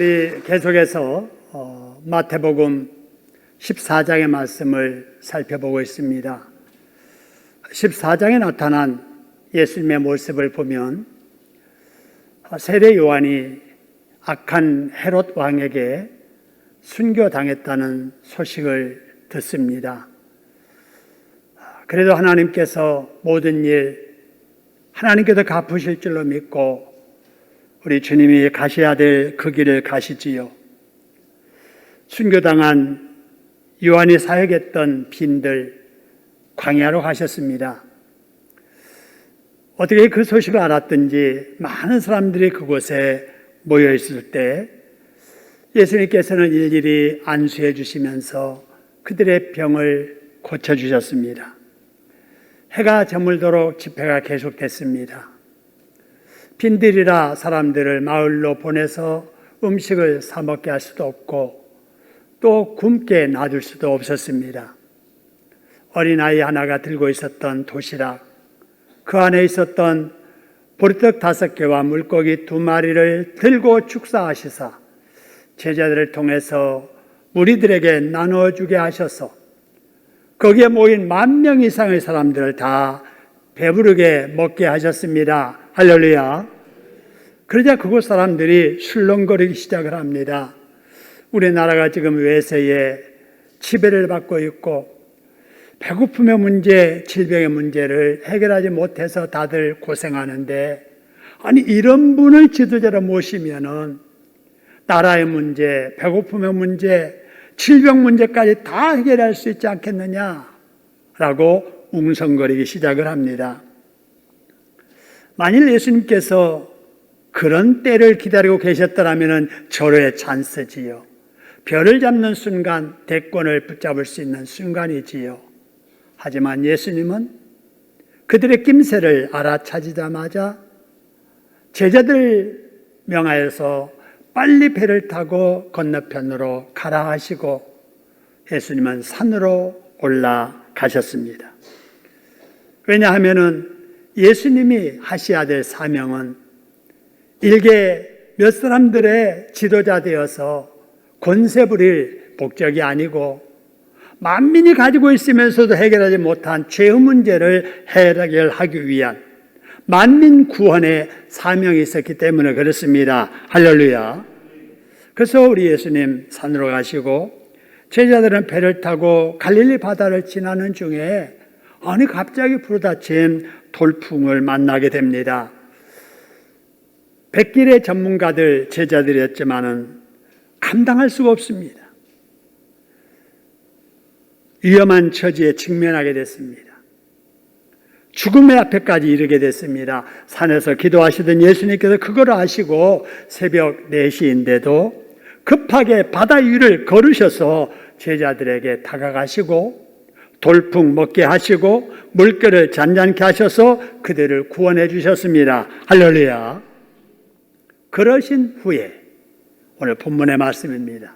우리 계속해서 어, 마태복음 14장의 말씀을 살펴보고 있습니다. 14장에 나타난 예수님의 모습을 보면 세례 요한이 악한 헤롯 왕에게 순교당했다는 소식을 듣습니다. 그래도 하나님께서 모든 일 하나님께서 갚으실 줄로 믿고 우리 주님이 가셔야 될 그 길을 가시지요. 순교당한 요한이 사역했던 빈들 광야로 가셨습니다. 어떻게 그 소식을 알았든지 많은 사람들이 그곳에 모여 있을 때 예수님께서는 일일이 안수해 주시면서 그들의 병을 고쳐 주셨습니다. 해가 저물도록 집회가 계속됐습니다. 빈들이라 사람들을 마을로 보내서 음식을 사 먹게 할 수도 없고 또 굶게 놔둘 수도 없었습니다. 어린아이 하나가 들고 있었던 도시락, 그 안에 있었던 보리떡 다섯 개와 물고기 두 마리를 들고 축사하시사 제자들을 통해서 무리들에게 나눠주게 하셔서 거기에 모인 만 명 이상의 사람들을 다 배부르게 먹게 하셨습니다. 할렐루야. 그러자 그곳 사람들이 술렁거리기 시작을 합니다. 우리나라가 지금 외세에 지배를 받고 있고 배고픔의 문제, 질병의 문제를 해결하지 못해서 다들 고생하는데 아니 이런 분을 지도자로 모시면은 나라의 문제, 배고픔의 문제, 질병 문제까지 다 해결할 수 있지 않겠느냐라고 웅성거리기 시작을 합니다. 만일 예수님께서 그런 때를 기다리고 계셨더라면 절호의 찬스지요. 별을 잡는 순간 대권을 붙잡을 수 있는 순간이지요. 하지만 예수님은 그들의 낌새를 알아차지자마자 제자들 명하여서 빨리 배를 타고 건너편으로 가라 하시고 예수님은 산으로 올라가셨습니다. 왜냐하면은 예수님이 하셔야 될 사명은 일개 몇 사람들의 지도자 되어서 권세 부릴 목적이 아니고 만민이 가지고 있으면서도 해결하지 못한 죄의 문제를 해결하기 위한 만민 구원의 사명이 있었기 때문에 그렇습니다. 할렐루야. 그래서 우리 예수님 산으로 가시고 제자들은 배를 타고 갈릴리 바다를 지나는 중에 아니 갑자기 부르다친 돌풍을 만나게 됩니다. 백길의 전문가들 제자들이었지만은 감당할 수가 없습니다. 위험한 처지에 직면하게 됐습니다. 죽음의 앞에까지 이르게 됐습니다. 산에서 기도하시던 예수님께서 그걸 아시고 새벽 4시인데도 급하게 바다 위를 걸으셔서 제자들에게 다가가시고 돌풍 먹게 하시고 물결을 잔잔케 하셔서 그들을 구원해 주셨습니다. 할렐루야. 그러신 후에 오늘 본문의 말씀입니다.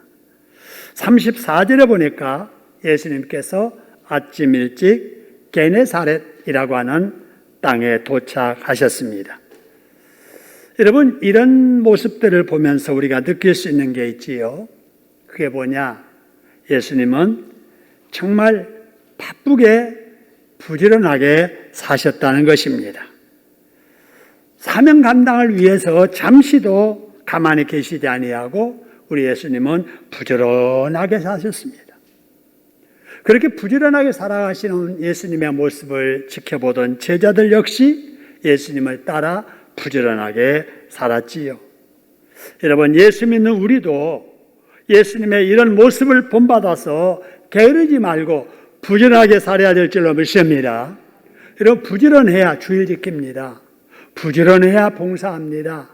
34절에 보니까 예수님께서 아침 일찍 게네사렛이라고 하는 땅에 도착하셨습니다. 여러분, 이런 모습들을 보면서 우리가 느낄 수 있는 게 있지요. 그게 뭐냐? 예수님은 정말 바쁘게 부지런하게 사셨다는 것입니다. 사명 감당을 위해서 잠시도 가만히 계시지 아니하고 우리 예수님은 부지런하게 사셨습니다. 그렇게 부지런하게 살아가시는 예수님의 모습을 지켜보던 제자들 역시 예수님을 따라 부지런하게 살았지요. 여러분, 예수 믿는 우리도 예수님의 이런 모습을 본받아서 게으르지 말고 부지런하게 살아야 될 줄로 믿습니다. 여러분, 부지런해야 주일 지킵니다. 부지런해야 봉사합니다.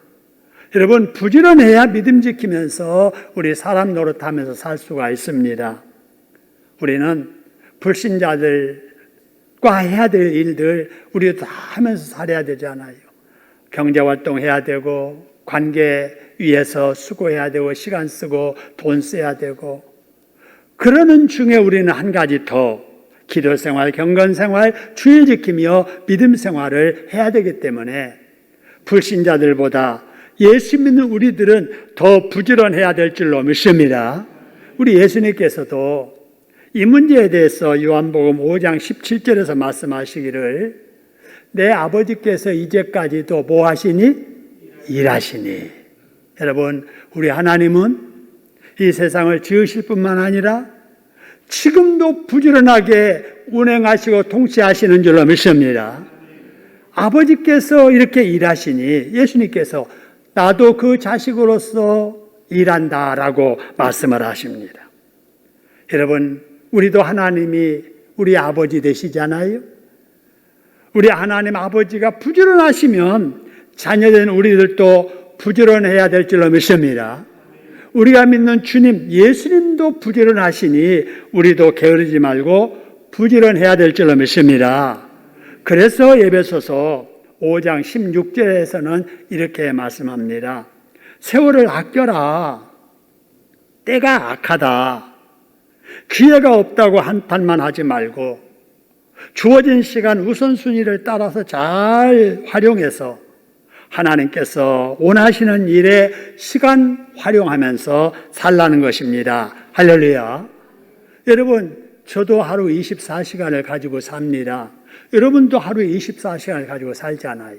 여러분, 부지런해야 믿음 지키면서 우리 사람 노릇하면서 살 수가 있습니다. 우리는 불신자들과 해야 될 일들 우리도 다 하면서 살아야 되잖아요. 경제 활동 해야 되고 관계 위해서 수고해야 되고 시간 쓰고 돈 써야 되고 그러는 중에 우리는 한 가지 더 기도 생활, 경건 생활, 주일 지키며 믿음 생활을 해야 되기 때문에 불신자들보다 예수 믿는 우리들은 더 부지런해야 될 줄로 믿습니다. 우리 예수님께서도 이 문제에 대해서 요한복음 5장 17절에서 말씀하시기를 내 아버지께서 이제까지도 뭐 하시니? 일하시니. 여러분, 우리 하나님은 이 세상을 지으실 뿐만 아니라 지금도 부지런하게 운행하시고 통치하시는 줄로 믿습니다. 아버지께서 이렇게 일하시니 예수님께서 나도 그 자식으로서 일한다라고 말씀을 하십니다. 여러분, 우리도 하나님이 우리 아버지 되시잖아요. 우리 하나님 아버지가 부지런하시면 자녀된 우리들도 부지런해야 될 줄로 믿습니다. 우리가 믿는 주님 예수님도 부지런하시니 우리도 게으르지 말고 부지런해야 될 줄로 믿습니다. 그래서 예배소서 5장 16절에서는 이렇게 말씀합니다. 세월을 아껴라. 때가 악하다. 기회가 없다고 한탄만 하지 말고 주어진 시간 우선순위를 따라서 잘 활용해서 하나님께서 원하시는 일에 시간 활용하면서 살라는 것입니다. 할렐루야. 여러분, 저도 하루 24시간을 가지고 삽니다. 여러분도 하루 24시간을 가지고 살잖아요.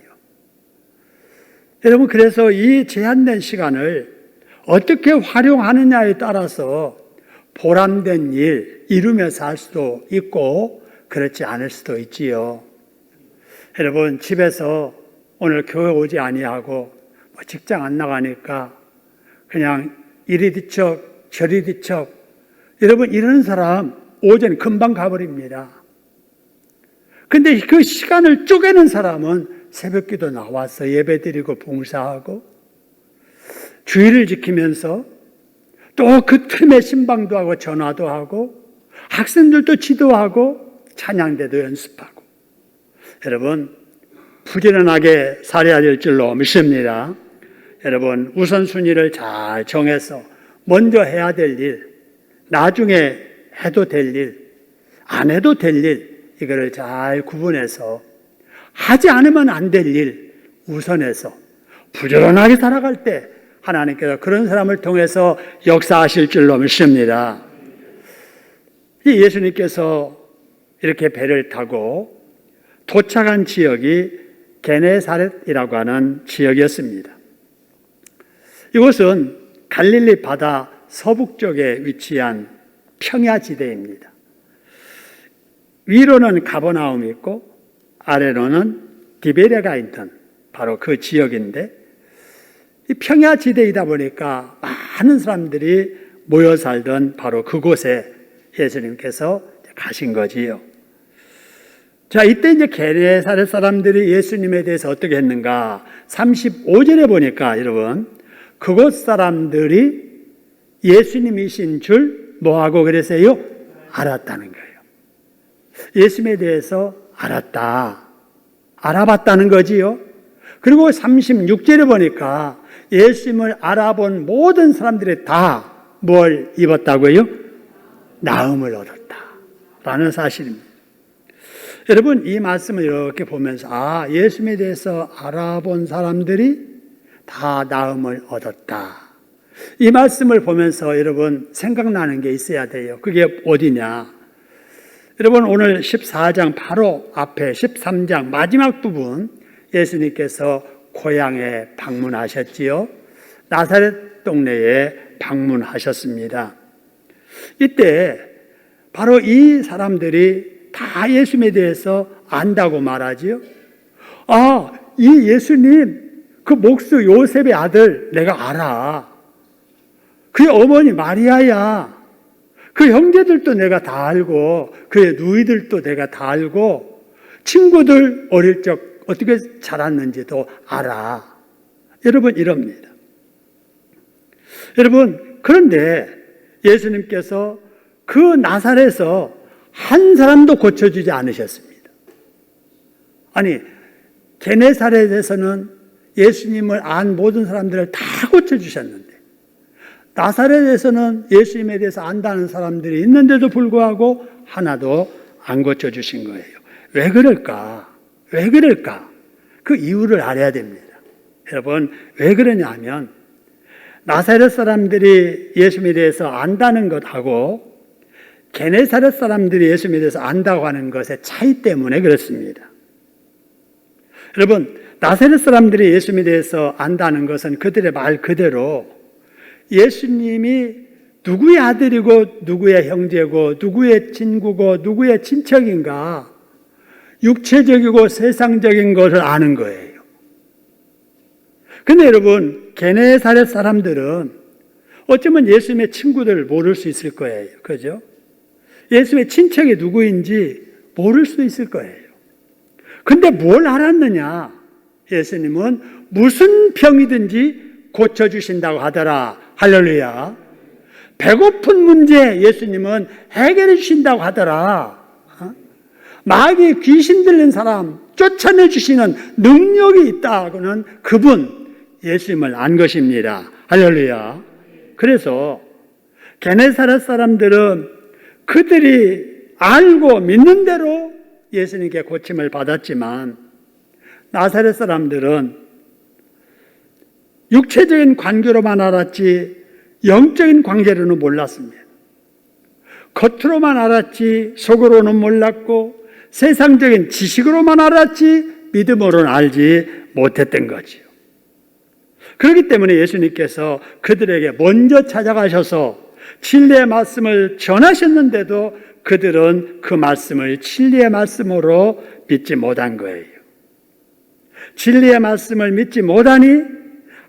여러분, 그래서 이 제한된 시간을 어떻게 활용하느냐에 따라서 보람된 일, 이루면서 할 수도 있고, 그렇지 않을 수도 있지요. 여러분, 집에서 오늘 교회 오지 아니하고, 뭐 직장 안 나가니까 그냥 이리 뒤척, 저리 뒤척. 여러분, 이런 사람 오전 금방 가버립니다. 근데 그 시간을 쪼개는 사람은 새벽 기도 나와서 예배 드리고 봉사하고 주의를 지키면서 또 그 틈에 신방도 하고 전화도 하고 학생들도 지도하고 찬양대도 연습하고 여러분 부지런하게 살아야 될 줄로 믿습니다. 여러분 우선순위를 잘 정해서 먼저 해야 될 일, 나중에 해도 될 일, 안 해도 될 일, 이거를 잘 구분해서 하지 않으면 안 될 일 우선해서 부지런하게 살아갈 때 하나님께서 그런 사람을 통해서 역사하실 줄로 믿습니다. 이 예수님께서 이렇게 배를 타고 도착한 지역이 게네사렛이라고 하는 지역이었습니다. 이곳은 갈릴리 바다 서북쪽에 위치한 평야지대입니다. 위로는 가버나움이 있고 아래로는 디베레가 있던 바로 그 지역인데 이 평야지대이다 보니까 많은 사람들이 모여 살던 바로 그곳에 예수님께서 가신 거지요. 자, 이때 이제 게레사렛 사람들이 예수님에 대해서 어떻게 했는가? 35절에 보니까 여러분, 그곳 사람들이 예수님이신 줄 뭐하고 그랬어요? 알았다는 거예요. 예수님에 대해서 알았다. 알아봤다는 거지요. 그리고 36절에 보니까 예수님을 알아본 모든 사람들이 다 뭘 입었다고요? 나음을 얻었다. 라는 사실입니다. 여러분, 이 말씀을 이렇게 보면서, 아, 예수님에 대해서 알아본 사람들이 다 나음을 얻었다. 이 말씀을 보면서 여러분 생각나는 게 있어야 돼요. 그게 어디냐? 여러분 오늘 14장 바로 앞에 13장 마지막 부분 예수님께서 고향에 방문하셨지요. 나사렛 동네에 방문하셨습니다. 이때 바로 이 사람들이 다 예수님에 대해서 안다고 말하지요. 아, 이 예수님 그 목수 요셉의 아들 내가 알아. 그의 어머니 마리아야. 그 형제들도 내가 다 알고, 그의 누이들도 내가 다 알고, 친구들 어릴 적 어떻게 자랐는지도 알아. 여러분, 이럽니다. 여러분, 그런데 예수님께서 그 나살에서 한 사람도 고쳐주지 않으셨습니다. 아니, 게네사렛에서는 예수님을 안 모든 사람들을 다 고쳐주셨는데, 나사렛에서는 예수님에 대해서 안다는 사람들이 있는데도 불구하고 하나도 안 고쳐주신 거예요. 왜 그럴까? 왜 그럴까? 그 이유를 알아야 됩니다. 여러분, 왜 그러냐 하면, 나사렛 사람들이 예수님에 대해서 안다는 것하고, 게네사렛 사람들이 예수님에 대해서 안다고 하는 것의 차이 때문에 그렇습니다. 여러분, 나사렛 사람들이 예수님에 대해서 안다는 것은 그들의 말 그대로 예수님이 누구의 아들이고 누구의 형제고 누구의 친구고 누구의 친척인가 육체적이고 세상적인 것을 아는 거예요. 근데 여러분, 게네사렛 사람들은 어쩌면 예수님의 친구들을 모를 수 있을 거예요. 그죠? 예수님의 친척이 누구인지 모를 수 있을 거예요. 근데 뭘 알았느냐? 예수님은 무슨 병이든지 고쳐주신다고 하더라. 할렐루야. 배고픈 문제 예수님은 해결해 주신다고 하더라. 어? 마귀 귀신 들린 사람 쫓아내 주시는 능력이 있다고는 그분 예수님을 안 것입니다. 할렐루야. 그래서 게네사렛 사람들은 그들이 알고 믿는 대로 예수님께 고침을 받았지만 나사렛 사람들은 육체적인 관계로만 알았지 영적인 관계로는 몰랐습니다. 겉으로만 알았지 속으로는 몰랐고 세상적인 지식으로만 알았지 믿음으로는 알지 못했던 거지요. 그렇기 때문에 예수님께서 그들에게 먼저 찾아가셔서 진리의 말씀을 전하셨는데도 그들은 그 말씀을 진리의 말씀으로 믿지 못한 거예요. 진리의 말씀을 믿지 못하니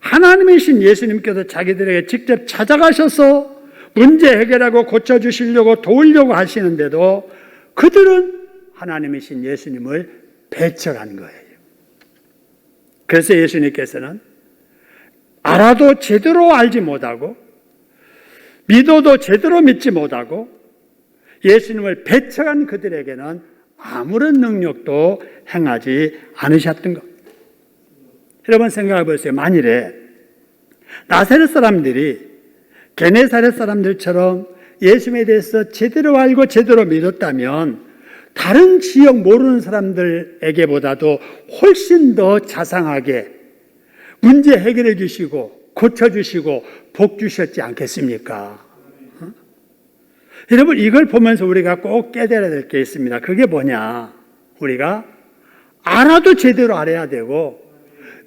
하나님이신 예수님께서 자기들에게 직접 찾아가셔서 문제 해결하고 고쳐주시려고 도우려고 하시는데도 그들은 하나님이신 예수님을 배척한 거예요. 그래서 예수님께서는 알아도 제대로 알지 못하고 믿어도 제대로 믿지 못하고 예수님을 배척한 그들에게는 아무런 능력도 행하지 않으셨던 것. 여러분 생각해 보세요. 만일에 나사렛 사람들이 게네사렛 사람들처럼 예수님에 대해서 제대로 알고 제대로 믿었다면 다른 지역 모르는 사람들에게보다도 훨씬 더 자상하게 문제 해결해 주시고 고쳐 주시고 복 주셨지 않겠습니까? 어? 여러분 이걸 보면서 우리가 꼭 깨달아야 될 게 있습니다. 그게 뭐냐? 우리가 알아도 제대로 알아야 되고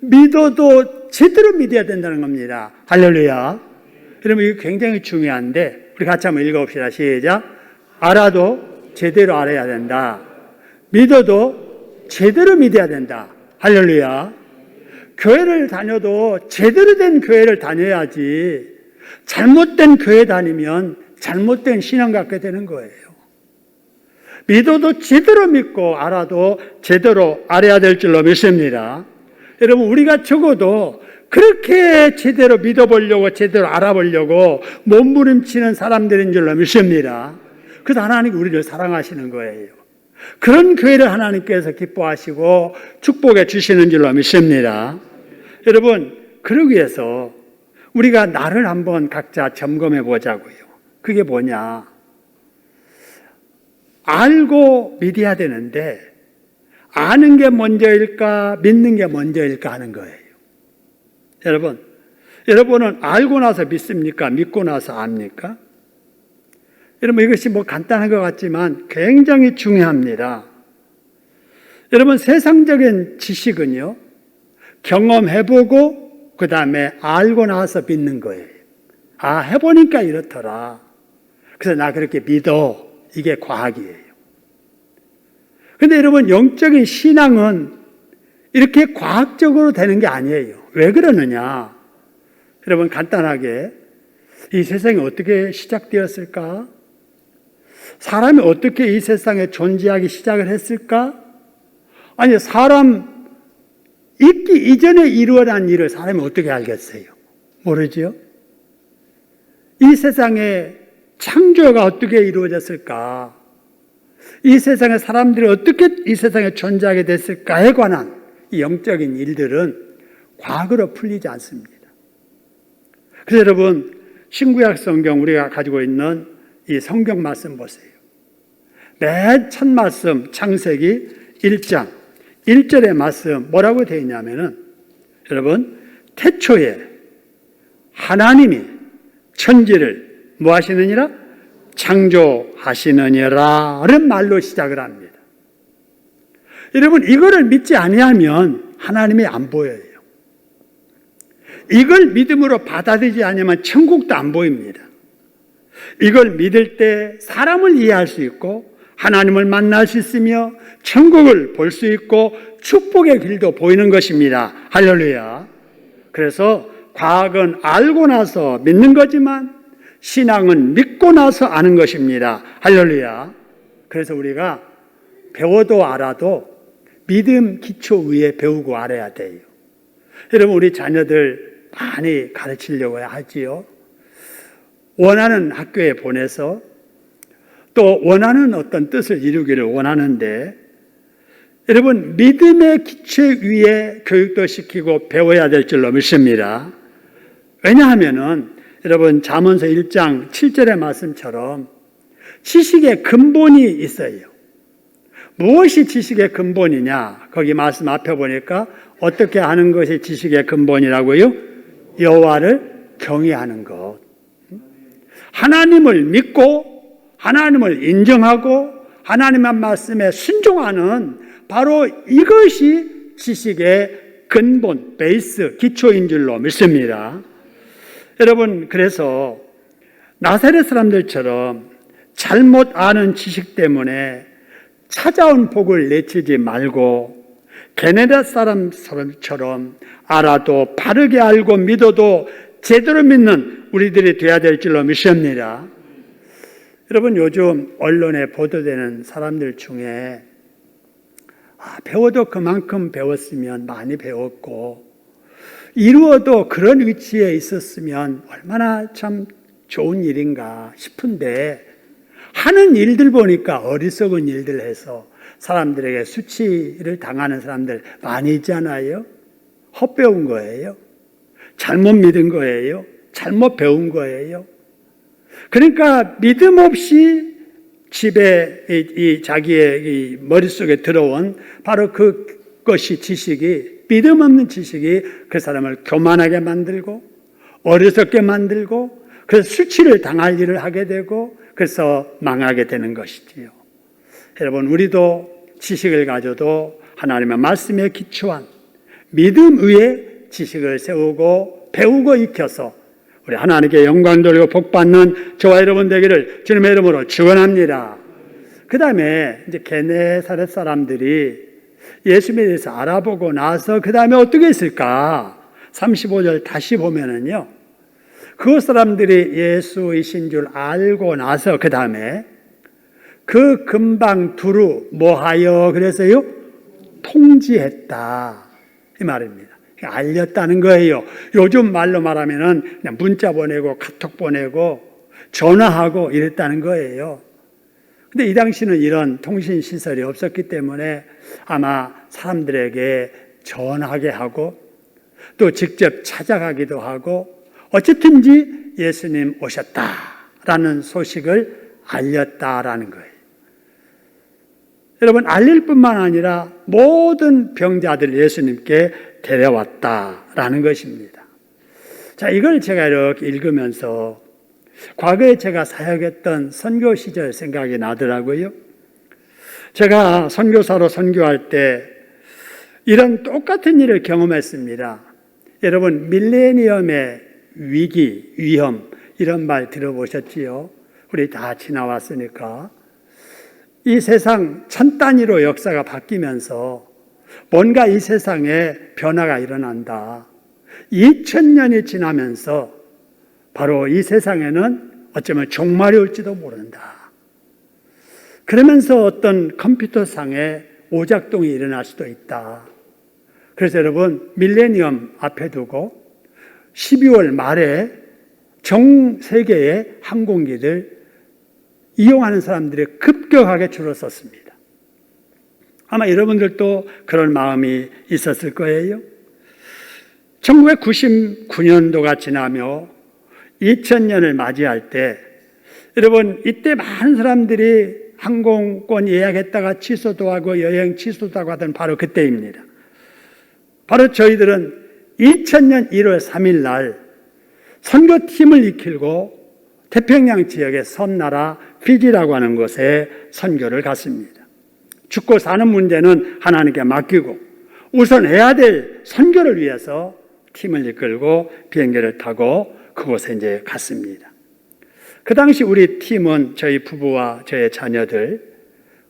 믿어도 제대로 믿어야 된다는 겁니다. 할렐루야. 여러분 이거 굉장히 중요한데 우리 같이 한번 읽어봅시다. 시작. 알아도 제대로 알아야 된다. 믿어도 제대로 믿어야 된다. 할렐루야. 교회를 다녀도 제대로 된 교회를 다녀야지 잘못된 교회 다니면 잘못된 신앙 갖게 되는 거예요. 믿어도 제대로 믿고 알아도 제대로 알아야 될 줄로 믿습니다. 여러분, 우리가 적어도 그렇게 제대로 믿어보려고 제대로 알아보려고 몸부림치는 사람들인 줄로 믿습니다. 그래서 하나님 우리를 사랑하시는 거예요. 그런 교회를 하나님께서 기뻐하시고 축복해 주시는 줄로 믿습니다. 여러분, 그러기 위해서 우리가 나를 한번 각자 점검해 보자고요. 그게 뭐냐? 알고 믿어야 되는데, 아는 게 먼저일까, 믿는 게 먼저일까 하는 거예요. 여러분, 여러분은 알고 나서 믿습니까? 믿고 나서 압니까? 여러분, 이것이 뭐 간단한 것 같지만 굉장히 중요합니다. 여러분, 세상적인 지식은요, 경험해보고, 그 다음에 알고 나서 믿는 거예요. 아, 해보니까 이렇더라. 그래서 나 그렇게 믿어. 이게 과학이에요. 근데 여러분, 영적인 신앙은 이렇게 과학적으로 되는 게 아니에요. 왜 그러느냐? 여러분, 간단하게 이 세상이 어떻게 시작되었을까? 사람이 어떻게 이 세상에 존재하기 시작을 했을까? 아니, 사람 있기 이전에 이루어난 일을 사람이 어떻게 알겠어요? 모르지요? 이 세상에 창조가 어떻게 이루어졌을까? 이 세상에 사람들이 어떻게 이 세상에 존재하게 됐을까에 관한 이 영적인 일들은 과거로 풀리지 않습니다. 그래서 여러분, 신구약 성경 우리가 가지고 있는 이 성경 말씀 보세요. 맨 첫 말씀 창세기 1장 1절의 말씀 뭐라고 되어 있냐면은 여러분 태초에 하나님이 천지를 뭐 하시느니라? 창조하시느니라는 말로 시작을 합니다. 여러분 이거를 믿지 아니하면 하나님이 안 보여요. 이걸 믿음으로 받아들이지 않으면 천국도 안 보입니다. 이걸 믿을 때 사람을 이해할 수 있고 하나님을 만날 수 있으며 천국을 볼 수 있고 축복의 길도 보이는 것입니다. 할렐루야. 그래서 과학은 알고 나서 믿는 거지만 신앙은 믿고 나서 아는 것입니다. 할렐루야. 그래서 우리가 배워도 알아도 믿음 기초 위에 배우고 알아야 돼요. 여러분, 우리 자녀들 많이 가르치려고 하지요. 원하는 학교에 보내서 또 원하는 어떤 뜻을 이루기를 원하는데 여러분 믿음의 기초 위에 교육도 시키고 배워야 될 줄로 믿습니다. 왜냐하면은 여러분 잠언서 1장 7절의 말씀처럼 지식의 근본이 있어요. 무엇이 지식의 근본이냐? 거기 말씀 앞에 보니까 어떻게 하는 것이 지식의 근본이라고요? 여호와를 경외하는 것. 하나님을 믿고 하나님을 인정하고 하나님의 말씀에 순종하는 바로 이것이 지식의 근본, 베이스, 기초인 줄로 믿습니다. 여러분, 그래서 나사렛 사람들처럼 잘못 아는 지식 때문에 찾아온 복을 내치지 말고 게네라 사람처럼 알아도 바르게 알고 믿어도 제대로 믿는 우리들이 되어야 될 줄로 믿습니다. 여러분 요즘 언론에 보도되는 사람들 중에 아, 배워도 그만큼 배웠으면 많이 배웠고 이루어도 그런 위치에 있었으면 얼마나 참 좋은 일인가 싶은데 하는 일들 보니까 어리석은 일들 해서 사람들에게 수치를 당하는 사람들 많이 있잖아요. 헛배운 거예요. 잘못 믿은 거예요. 잘못 배운 거예요. 그러니까 믿음 없이 집에 이, 이 자기의 이 머릿속에 들어온 바로 그것이 지식이 믿음 없는 지식이 그 사람을 교만하게 만들고 어리석게 만들고 그래서 수치를 당할 일을 하게 되고 그래서 망하게 되는 것이지요. 여러분 우리도 지식을 가져도 하나님의 말씀에 기초한 믿음 위에 지식을 세우고 배우고 익혀서 우리 하나님께 영광 돌리고 복 받는 저와 여러분 되기를 주님의 이름으로 축원합니다. 그 다음에 이제 게네사렛 사람들이 예수님에 대해서 알아보고 나서 그 다음에 어떻게 했을까? 35절 다시 보면은요. 그 사람들이 예수이신 줄 알고 나서 그 다음에 그 금방 두루 뭐하여 그래서요? 통지했다. 이 말입니다. 알렸다는 거예요. 요즘 말로 말하면은 문자 보내고 카톡 보내고 전화하고 이랬다는 거예요. 근데 이 당시는 이런 통신 시설이 없었기 때문에 아마 사람들에게 전하게 하고 또 직접 찾아가기도 하고 어쨌든지 예수님 오셨다라는 소식을 알렸다라는 거예요. 여러분 알릴 뿐만 아니라 모든 병자들 예수님께 데려왔다라는 것입니다. 자, 이걸 제가 이렇게 읽으면서 과거에 제가 사역했던 선교 시절 생각이 나더라고요. 제가 선교사로 선교할 때 이런 똑같은 일을 경험했습니다. 여러분, 밀레니엄의 위기, 위험, 이런 말 들어보셨지요? 우리 다 지나왔으니까. 이 세상 천 단위로 역사가 바뀌면서 뭔가 이 세상에 변화가 일어난다. 2000년이 지나면서 바로 이 세상에는 어쩌면 종말이 올지도 모른다. 그러면서 어떤 컴퓨터상의 오작동이 일어날 수도 있다. 그래서 여러분, 밀레니엄 앞에 두고 12월 말에 전 세계의 항공기를 이용하는 사람들이 급격하게 줄었었습니다. 아마 여러분들도 그런 마음이 있었을 거예요. 1999년도가 지나며 2000년을 맞이할 때 여러분 이때 많은 사람들이 항공권 예약했다가 취소도 하고 여행 취소도 하고 하던 바로 그때입니다. 바로 저희들은 2000년 1월 3일 날 선교팀을 이끌고 태평양 지역의 섬나라 피지라고 하는 곳에 선교를 갔습니다. 죽고 사는 문제는 하나님께 맡기고 우선 해야 될 선교를 위해서 팀을 이끌고 비행기를 타고 그곳에 이제 갔습니다. 그 당시 우리 팀은 저희 부부와 저의 자녀들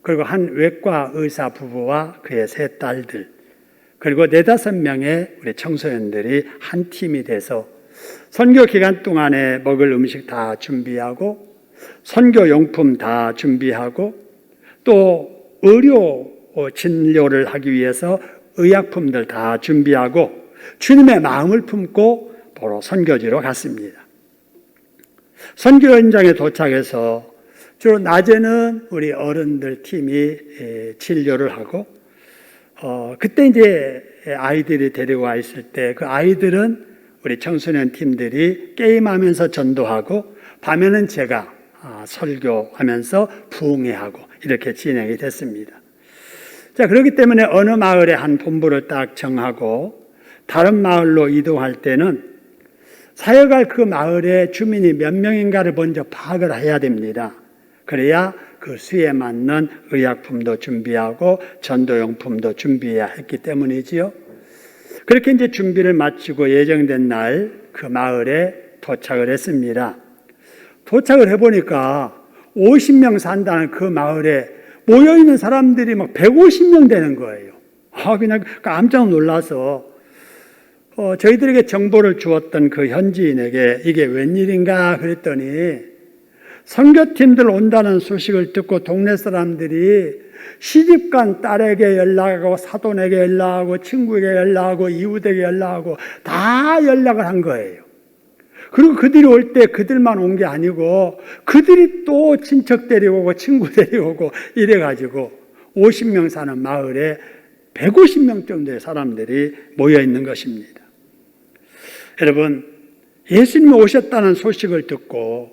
그리고 한 외과 의사 부부와 그의 세 딸들 그리고 네다섯 명의 우리 청소년들이 한 팀이 돼서 선교 기간 동안에 먹을 음식 다 준비하고 선교 용품 다 준비하고 또 의료 어, 진료를 하기 위해서 의약품들 다 준비하고 주님의 마음을 품고 보러 선교지로 갔습니다. 선교 현장에 도착해서 주로 낮에는 우리 어른들 팀이 에, 진료를 하고 어, 그때 이제 아이들이 데리고 와 있을 때 그 아이들은 우리 청소년 팀들이 게임하면서 전도하고 밤에는 제가 아, 설교하면서 부흥회하고 이렇게 진행이 됐습니다. 자, 그렇기 때문에 어느 마을에 한 본부를 딱 정하고 다른 마을로 이동할 때는 사역할 그 마을의 주민이 몇 명인가를 먼저 파악을 해야 됩니다. 그래야 그 수에 맞는 의약품도 준비하고 전도용품도 준비해야 했기 때문이지요. 그렇게 이제 준비를 마치고 예정된 날 그 마을에 도착을 했습니다. 도착을 해보니까 50명 산다는 그 마을에 모여있는 사람들이 막 150명 되는 거예요. 아, 그냥 깜짝 놀라서 어, 저희들에게 정보를 주었던 그 현지인에게 이게 웬일인가 그랬더니 선교팀들 온다는 소식을 듣고 동네 사람들이 시집간 딸에게 연락하고 사돈에게 연락하고 친구에게 연락하고 이웃에게 연락하고 다 연락을 한 거예요. 그리고 그들이 올 때 그들만 온 게 아니고 그들이 또 친척 데리고 오고 친구 데리고 오고 이래가지고 50명 사는 마을에 150명 정도의 사람들이 모여 있는 것입니다. 여러분, 예수님이 오셨다는 소식을 듣고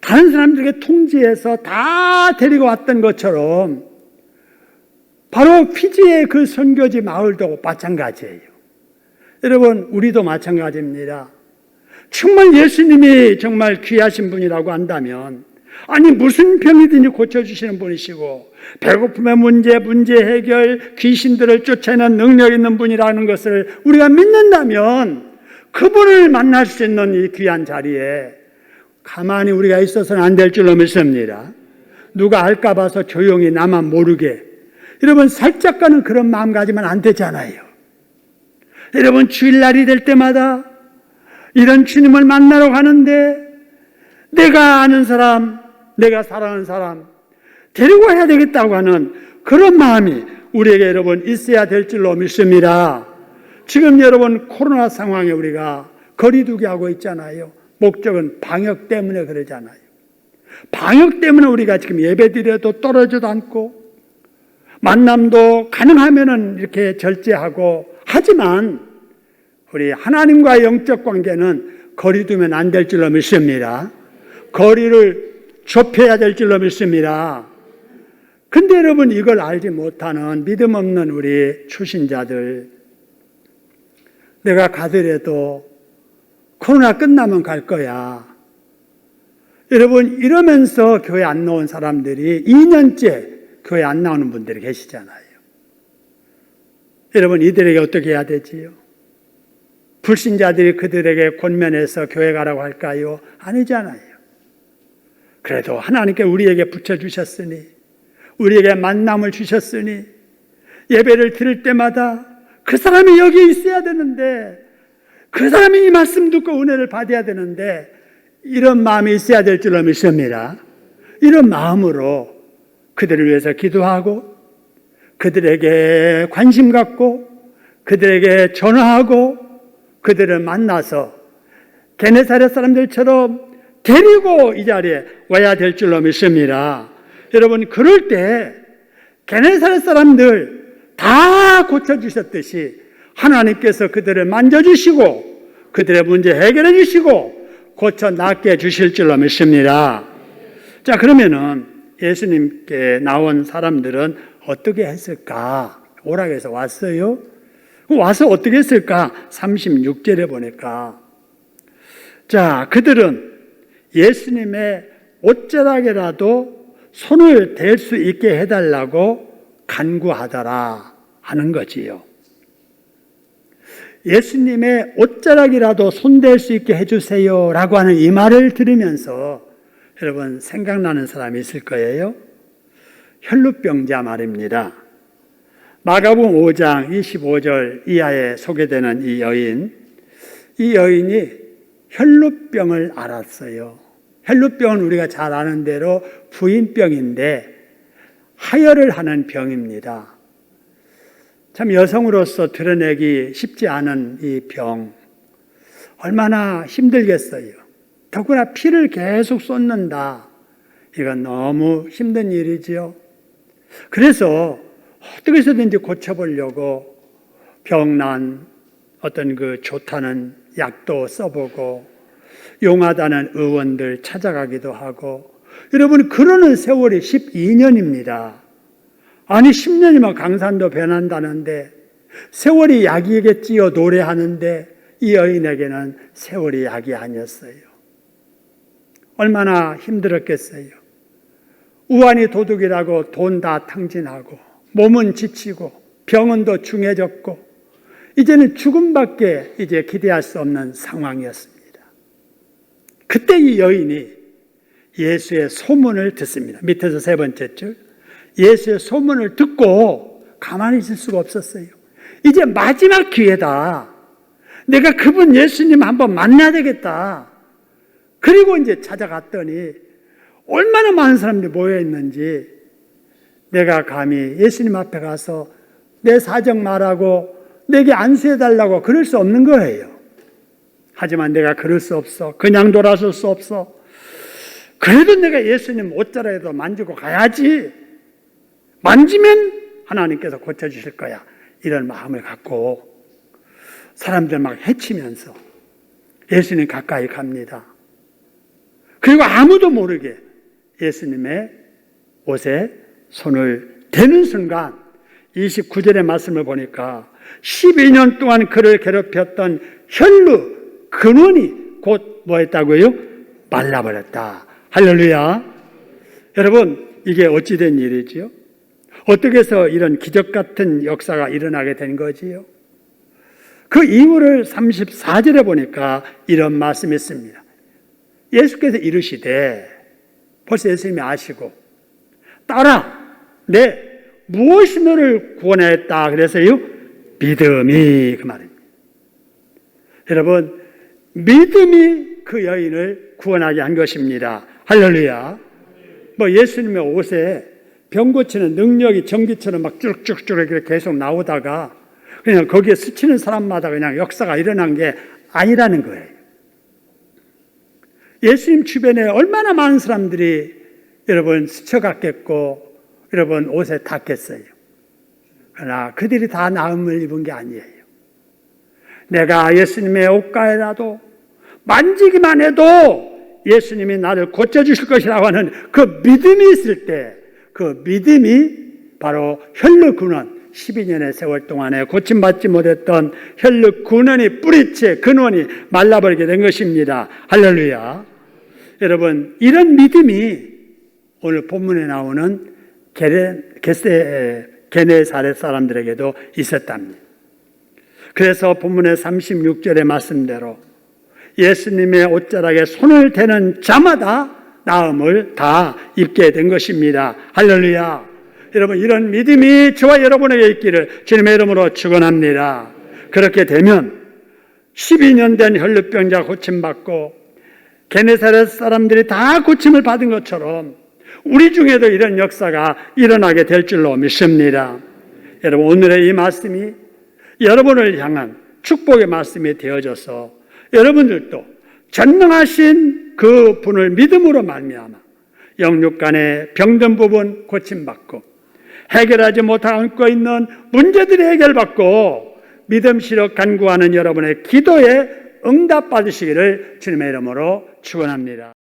다른 사람들에게 통지해서 다 데리고 왔던 것처럼 바로 피지의 그 선교지 마을도 마찬가지예요. 여러분, 우리도 마찬가지입니다. 정말 예수님이 정말 귀하신 분이라고 한다면 아니 무슨 병이든지 고쳐주시는 분이시고 배고픔의 문제, 문제 해결, 귀신들을 쫓아내는 능력 있는 분이라는 것을 우리가 믿는다면 그분을 만날 수 있는 이 귀한 자리에 가만히 우리가 있어서는 안 될 줄로 믿습니다. 누가 알까 봐서 조용히 나만 모르게. 여러분 살짝 가는 그런 마음 가지면 안 되잖아요. 여러분 주일날이 될 때마다 이런 주님을 만나러 가는데 내가 아는 사람, 내가 사랑하는 사람 데리고 와야 되겠다고 하는 그런 마음이 우리에게 여러분 있어야 될 줄로 믿습니다. 지금 여러분 코로나 상황에 우리가 거리두기 하고 있잖아요. 목적은 방역 때문에 그러잖아요. 방역 때문에 우리가 지금 예배 드려도 떨어지도 않고 만남도 가능하면은 이렇게 절제하고 하지만 우리 하나님과의 영적 관계는 거리 두면 안 될 줄로 믿습니다. 거리를 좁혀야 될 줄로 믿습니다. 근데 여러분 이걸 알지 못하는 믿음 없는 우리 출신자들 내가 가더라도 코로나 끝나면 갈 거야. 여러분 이러면서 교회 안 나온 사람들이 2년째 교회 안 나오는 분들이 계시잖아요. 여러분 이들에게 어떻게 해야 되지요? 불신자들이 그들에게 권면해서 교회 가라고 할까요? 아니잖아요. 그래도 하나님께 우리에게 붙여주셨으니, 우리에게 만남을 주셨으니, 예배를 드릴 때마다 그 사람이 여기 있어야 되는데, 그 사람이 이 말씀 듣고 은혜를 받아야 되는데, 이런 마음이 있어야 될 줄로 믿습니다. 이런 마음으로 그들을 위해서 기도하고, 그들에게 관심 갖고, 그들에게 전화하고, 그들을 만나서 게네사렛 사람들처럼 데리고 이 자리에 와야 될 줄로 믿습니다. 여러분 그럴 때 게네사렛 사람들 다 고쳐주셨듯이 하나님께서 그들을 만져주시고 그들의 문제 해결해 주시고 고쳐 낫게 해 주실 줄로 믿습니다. 자 그러면은 예수님께 나온 사람들은 어떻게 했을까? 오락에서 왔어요. 와서 어떻게 했을까? 36절에 보니까 자, 그들은 예수님의 옷자락이라도 손을 댈 수 있게 해달라고 간구하더라 하는 거지요. 예수님의 옷자락이라도 손댈 수 있게 해주세요 라고 하는 이 말을 들으면서 여러분 생각나는 사람이 있을 거예요. 혈루병자 말입니다. 마가복음 5장 25절 이하에 소개되는 이 여인, 이 여인이 혈루병을 앓았어요. 혈루병은 우리가 잘 아는 대로 부인병인데 하혈을 하는 병입니다. 참 여성으로서 드러내기 쉽지 않은 이 병, 얼마나 힘들겠어요. 더구나 피를 계속 쏟는다. 이건 너무 힘든 일이지요. 그래서 어떻게 해서든지 고쳐보려고 병난 어떤 그 좋다는 약도 써보고 용하다는 의원들 찾아가기도 하고 여러분 그러는 세월이 12년입니다. 아니 10년이면 강산도 변한다는데 세월이 약이겠지요 노래하는데 이 여인에게는 세월이 약이 아니었어요. 얼마나 힘들었겠어요. 우환이 도둑이라고 돈 다 탕진하고 몸은 지치고 병은 더 중해졌고 이제는 죽음밖에 이제 기대할 수 없는 상황이었습니다. 그때 이 여인이 예수의 소문을 듣습니다. 밑에서 세 번째 줄. 예수의 소문을 듣고 가만히 있을 수가 없었어요. 이제 마지막 기회다. 내가 그분 예수님 한번 만나야 되겠다. 그리고 이제 찾아갔더니 얼마나 많은 사람들이 모여 있는지 내가 감히 예수님 앞에 가서 내 사정 말하고 내게 안수해 달라고 그럴 수 없는 거예요. 하지만 내가 그럴 수 없어. 그냥 돌아설 수 없어. 그래도 내가 예수님 옷자락에도 만지고 가야지. 만지면 하나님께서 고쳐주실 거야. 이런 마음을 갖고 사람들 막 해치면서 예수님 가까이 갑니다. 그리고 아무도 모르게 예수님의 옷에 손을 대는 순간 29절의 말씀을 보니까 12년 동안 그를 괴롭혔던 혈루 근원이 곧 뭐했다고요? 말라버렸다. 할렐루야. 여러분, 이게 어찌된 일이지요? 어떻게 해서 이런 기적 같은 역사가 일어나게 된 거지요? 그 이유를 34절에 보니까 이런 말씀이 있습니다. 예수께서 이르시되 벌써 예수님이 아시고 따라 내 무엇이 너를 구원하였다 그래서요 믿음이 그 말입니다. 여러분 믿음이 그 여인을 구원하게 한 것입니다. 할렐루야. 뭐 예수님의 옷에 병 고치는 능력이 전기처럼 막 쭉쭉쭉 이렇게 계속 나오다가 그냥 거기에 스치는 사람마다 그냥 역사가 일어난 게 아니라는 거예요. 예수님 주변에 얼마나 많은 사람들이 여러분 스쳐갔겠고 여러분 옷에 닿겠어요. 그러나 그들이 다 나음을 입은 게 아니에요. 내가 예수님의 옷가에라도 만지기만 해도 예수님이 나를 고쳐주실 것이라고 하는 그 믿음이 있을 때 그 믿음이 바로 혈루 근원 12년의 세월 동안에 고침받지 못했던 혈루 근원이 뿌리채 근원이 말라버리게 된 것입니다. 할렐루야. 여러분 이런 믿음이 오늘 본문에 나오는 게레, 게세, 게네 사렛 사람들에게도 있었답니다. 그래서 본문의 36절의 말씀대로 예수님의 옷자락에 손을 대는 자마다 나음을 다 입게 된 것입니다. 할렐루야. 여러분, 이런 믿음이 저와 여러분에게 있기를 주님의 이름으로 축원합니다. 그렇게 되면 12년 된 혈루병자 고침 받고 게네사렛 사람들이 다 고침을 받은 것처럼 우리 중에도 이런 역사가 일어나게 될 줄로 믿습니다. 여러분, 오늘의 이 말씀이 여러분을 향한 축복의 말씀이 되어져서 여러분들도 전능하신 그 분을 믿음으로 말미암아 영육 간의 병든 부분 고침받고 해결하지 못하고 있는 문제들이 해결받고 믿음시로 간구하는 여러분의 기도에 응답 받으시기를 주님의 이름으로 축원합니다.